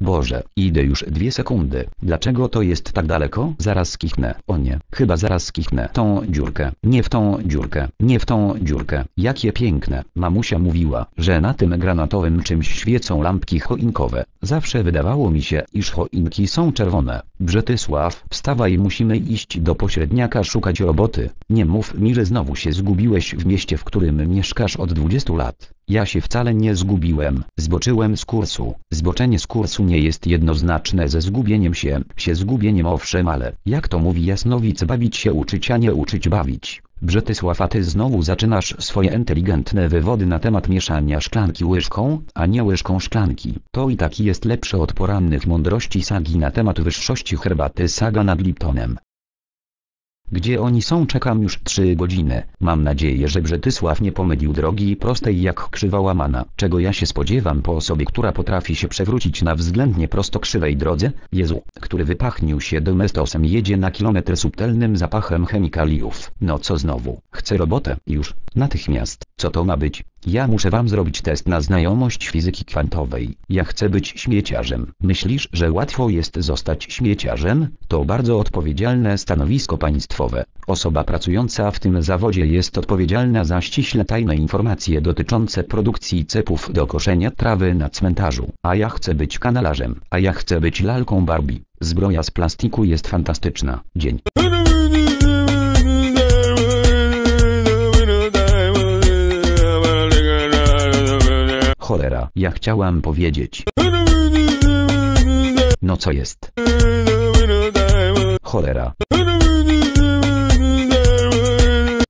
Boże, idę już dwie sekundy. Dlaczego to jest tak daleko? Zaraz kichnę. O nie, chyba zaraz kichnę. Tą dziurkę. Nie w tą dziurkę. Nie w tą dziurkę. Jakie piękne. Mamusia mówiła, że na tym granatowym czymś świecą lampki choinkowe. Zawsze wydawało mi się, iż choinki są czerwone. Brzetysław, wstawaj musimy iść do pośredniaka szukać roboty. Nie mów mi, że znowu się zgubiłeś w mieście, w którym mieszkasz od 20 lat. Ja się wcale nie zgubiłem, zboczyłem z kursu. Zboczenie z kursu nie jest jednoznaczne ze zgubieniem się, się zgubieniem owszem, ale, jak to mówi jasnowic, bawić się uczyć, a nie uczyć bawić. Brzetysław, a ty znowu zaczynasz swoje inteligentne wywody na temat mieszania szklanki łyżką, a nie łyżką szklanki. To i tak jest lepsze od porannych mądrości sagi na temat wyższości herbaty saga nad Liptonem. Gdzie oni są czekam już trzy godziny. Mam nadzieję, że Brzetysław nie pomylił drogi prostej jak krzywa łamana. Czego ja się spodziewam po osobie, która potrafi się przewrócić na względnie prosto krzywej drodze? Jezu, który wypachnił się domestosem jedzie na kilometr subtelnym zapachem chemikaliów. No co znowu? Chcę robotę, już, natychmiast. Co to ma być? Ja muszę wam zrobić test na znajomość fizyki kwantowej. Ja chcę być śmieciarzem. Myślisz, że łatwo jest zostać śmieciarzem? To bardzo odpowiedzialne stanowisko państwowe. Osoba pracująca w tym zawodzie jest odpowiedzialna za ściśle tajne informacje dotyczące produkcji cepów do koszenia trawy na cmentarzu. A ja chcę być kanalarzem. A ja chcę być lalką Barbie. Zbroja z plastiku jest fantastyczna. Dzień. Cholera, ja chciałam powiedzieć. No co jest? Cholera.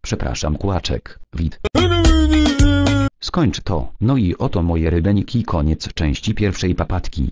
Przepraszam kłaczek, wid. Skończ to. No i oto moje rybeniki koniec części pierwszej papatki.